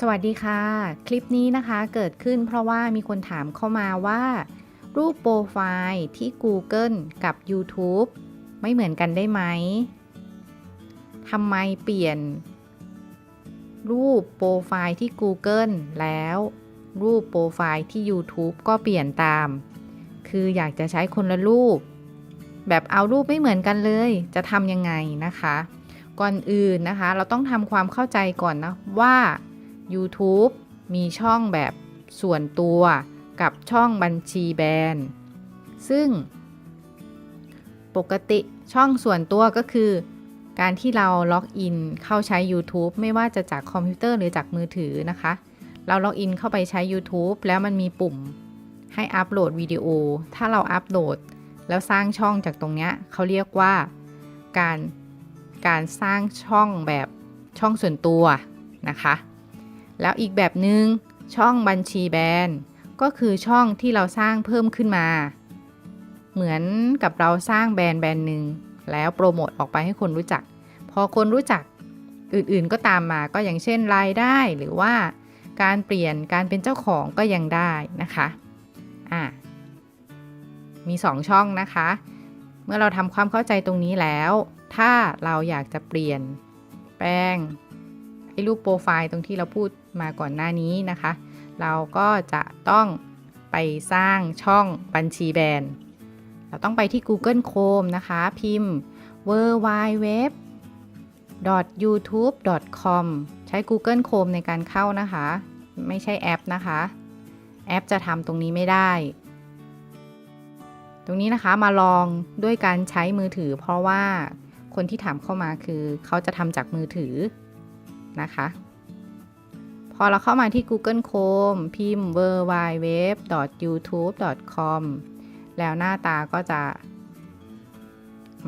สวัสดีค่ะ คลิปนี้นะคะเกิดขึ้นเพราะว่ามีคนถามเข้ามาว่า รูปโปรไฟล์ที่ Google กับ YouTube ไม่เหมือนกันได้ไหมทำไมเปลี่ยน รูปโปรไฟล์ที่ Google แล้ว รูปโปรไฟล์ที่ YouTube ก็เปลี่ยนตาม คืออยากจะใช้คนละรูป แบบเอารูปไม่เหมือนกันเลย จะทำยังไงนะคะ ก่อนอื่นนะคะ เราต้องทำความเข้าใจก่อนนะว่า YouTube มีช่องแบบส่วนตัวกับช่องบัญชีแบรนด์ซึ่ง ปกติช่องส่วนตัวก็คือ การที่เราล็อกอินเข้าใช้ YouTube ไม่ว่าจะจากคอมพิวเตอร์หรือจากมือถือนะคะ เราล็อกอินเข้าไปใช้ YouTube แล้วมันมีปุ่มให้อัปโหลดวิดีโอ ถ้าเราอัปโหลด แล้วสร้างช่องจากตรงเนี้ยเขาเรียกว่าการการสร้างช่องแบบช่องส่วนตัวนะคะ แล้วอีกแบบหนึง่งช่องบัญชีแบรนด์ก็คือช่องที่เราสร้างเพิ่มขึ้นมา เหมือนกับเราสร้างแบรนด์แบรนด์หนึ่งแล้วโปรโมทออกไปให้คนรู้จัก พอคนรู้จักอื่นๆก็ตามมาก็อย่างเช่นรายได้หรือว่าการเปลี่ยนการเป็นเจ้าของก็ยังได้นะคะอะมี 2 ช่องนะคะ เมื่อเราทำความเข้าใจตรงนี้แล้ว ถ้าเราอยากจะเปลี่ยนแปลง ไอ้รูปโปรไฟล์ตรงที่เราพูดมาก่อนหน้านี้นะคะ เราก็จะต้องไปสร้างช่องบัญชีแบรนด์ เราต้องไปที่ Google Chrome นะคะ พิมพ์ w w w youtube com ใช้ Google Chrome ในการเข้านะคะ ไม่ใช่แอปนะคะ แอปจะทำตรงนี้ไม่ได้ ตรงนี้นะคะมาลองด้วยการใช้มือถือ เพราะว่าคนที่ถามเข้ามาคือเขาจะทำจากมือถือ นะคะ พอเราเข้ามาที่ Google Chrome พิมพ์ w w w youtube com แล้วหน้าตาก็จะ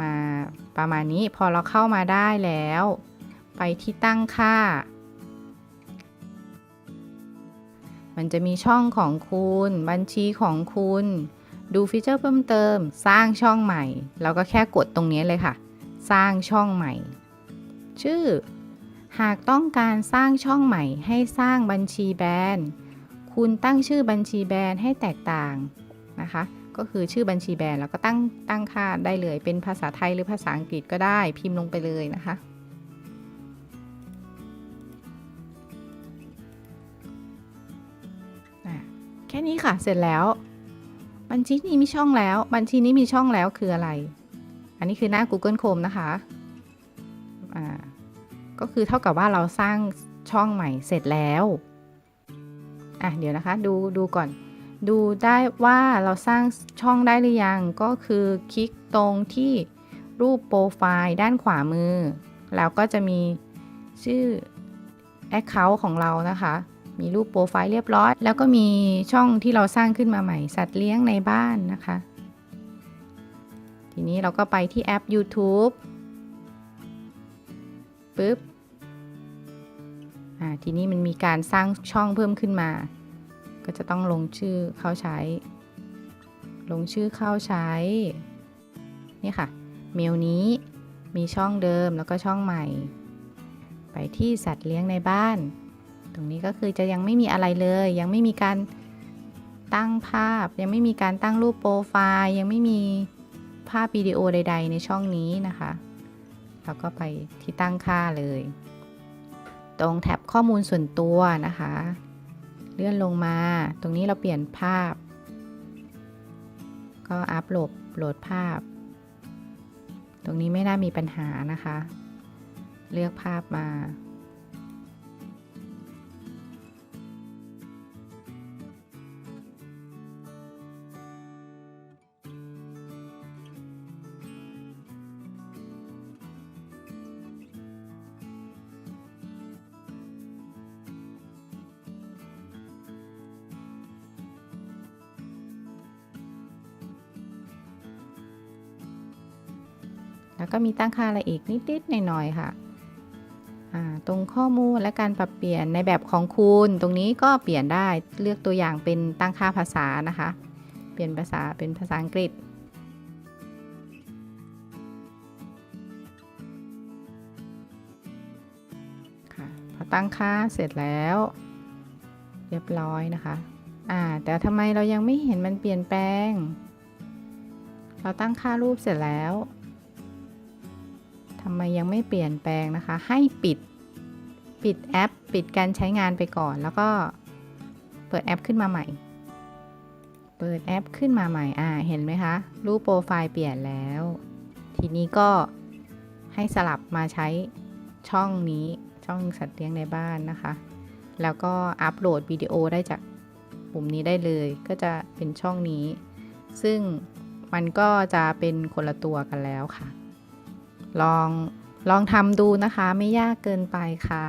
มาประมาณนี้พอเราเข้ามาได้แล้ว ไปที่ตั้งค่า มันจะมีช่องของคุณ บัญชีของคุณ ดูฟีเจอร์เพิ่มเติม สร้างช่องใหม่ เราก็แค่กดตรงนี้เลยค่ะ สร้างช่องใหม่ ชื่อ หากต้องการสร้างช่องใหม่ให้สร้างบัญชีแบรนด์ คุณตั้งชื่อบัญชีแบรนด์ให้แตกต่างนะคะ ก็คือชื่อบัญชีแบรนด์แล้วก็ตั้งตั้งค่าได้เลย เป็นภาษาไทยหรือภาษาอังกฤษก็ได้พิมพ์ลงไปเลยนะคะ แค่นี้ค่ะเสร็จแล้ว บัญชีนี้มีช่องแล้ว บัญชีนี้มีช่องแล้วคืออะไร อันนี้คือหน้า Google Chrome นะคะ ก็คือเท่ากับว่าเราสร้างช่องใหม่เสร็จแล้วอะเดี๋ยวนะคะดูดูก่อน ดูได้ว่าเราสร้างช่องได้หรือยังก็คือคลิกตรงที่รูปโปรไฟล์ด้านขวามือ แล้วก็จะมีชื่อ Account ของเรานะคะ มีรูปโปรไฟล์เรียบร้อย แล้วก็มีช่องที่เราสร้างขึ้นมาใหม่ สัตว์เลี้ยงในบ้านนะคะ ทีนี้เราก็ไปที่แอป YouTube ปึ๊บอ่าทีนี้มันมีการสร้างช่องเพิ่มขึ้นมา ก็จะต้องลงชื่อเข้าใช้ ลงชื่อเข้าใช้ นี่ค่ะ เมลนี้มีช่องเดิมแล้วก็ช่องใหม่ ไปที่สัตว์เลี้ยงในบ้าน ตรงนี้ก็คือจะยังไม่มีอะไรเลย ยังไม่มีการตั้งภาพ ยังไม่มีการตั้งรูปโปรไฟล์ ยังไม่มีภาพวิดีโอใด ๆ ในช่องนี้นะคะ เราก็ไปที่ตั้งค่าเลย ตรงแท็บข้อมูลส่วนตัวนะคะ เลื่อนลงมา ตรงนี้เราเปลี่ยนภาพ ก็อัพโหลดโหลดภาพ ตรงนี้ไม่น่ามีปัญหานะคะ เลือกภาพมา แล้วก็มีตั้งค่าอะไรอีกนิดๆหน่อยๆค่ะตรงข้อมูลและการปรับเปลี่ยนในแบบของคุณ ตรงนี้ก็เปลี่ยนได้เลือกตัวอย่างเป็นตั้งค่าภาษานะคะ เปลี่ยนภาษาเป็นภาษาอังกฤษ พอตั้งค่าเสร็จแล้ว เรียบร้อยนะคะอ่าแต่ทำไมเรายังไม่เห็นมันเปลี่ยนแปลง เราตั้งค่ารูปเสร็จแล้ว ทำไมยังไม่เปลี่ยนแปลงนะคะ ให้ปิด ปิดแอป ปิดการใช้งานไปก่อน แล้วก็เปิดแอปขึ้นมาใหม่ เปิดแอปขึ้นมาใหม่ อ่า เห็นไหมคะ รูปโปรไฟล์เปลี่ยนแล้ว ทีนี้ก็ให้สลับมาใช้ช่องนี้ ช่องสัตว์เลี้ยงในบ้านนะคะ แล้วก็อัปโหลดวิดีโอได้จากปุ่มนี้ได้เลย ก็จะเป็นช่องนี้ ซึ่งมันก็จะเป็นคนละตัวกันแล้วค่ะ ลองลองทำดูนะคะไม่ยากเกินไปค่ะ